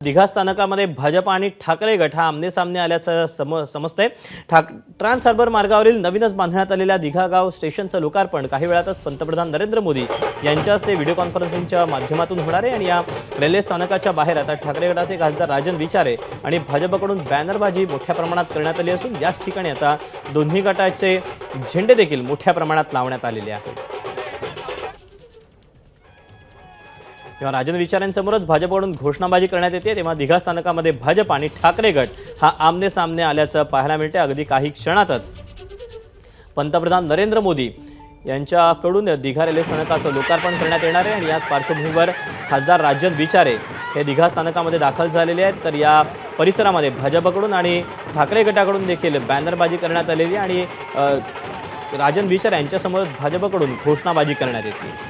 दिघा स्थानकामध्ये भाजप आणि ठाकरे गट हा आमने सामने आल्याचं सम समजतंय. ठाक ट्रान्स हार्बर मार्गावरील नवीनच बांधण्यात आलेल्या दिघा गाव स्टेशनचं लोकार्पण काही वेळातच पंतप्रधान नरेंद्र मोदी यांच्या हस्ते व्हिडिओ कॉन्फरन्सिंगच्या माध्यमातून होणार आहे आणि या रेल्वे स्थानकाच्या बाहेर आता ठाकरे गटाचे खासदार राजन विचारे आणि भाजपकडून बॅनरबाजी मोठ्या प्रमाणात करण्यात आली असून याच ठिकाणी आता दोन्ही गटाचे झेंडे देखील मोठ्या प्रमाणात लावण्यात आलेले आहेत. तेव्हा राजन विचारांसमोरच भाजपकडून घोषणाबाजी करण्यात येते. तेव्हा दिघा स्थानकामध्ये भाजप आणि ठाकरे गट हा आमने सामने आल्याचं पाहायला मिळते अगदी काही क्षणातच. पंतप्रधान नरेंद्र मोदी यांच्याकडून दिघा रेल्वे स्थानकाचं लोकार्पण करण्यात येणार आहे आणि याच पार्श्वभूमीवर खासदार राजन विचारे हे दिघा स्थानकामध्ये दाखल झालेले आहेत. तर या परिसरामध्ये भाजपकडून आणि ठाकरे गटाकडून देखील बॅनरबाजी करण्यात आलेली आणि राजन विचार यांच्यासमोरच भाजपकडून घोषणाबाजी करण्यात येते.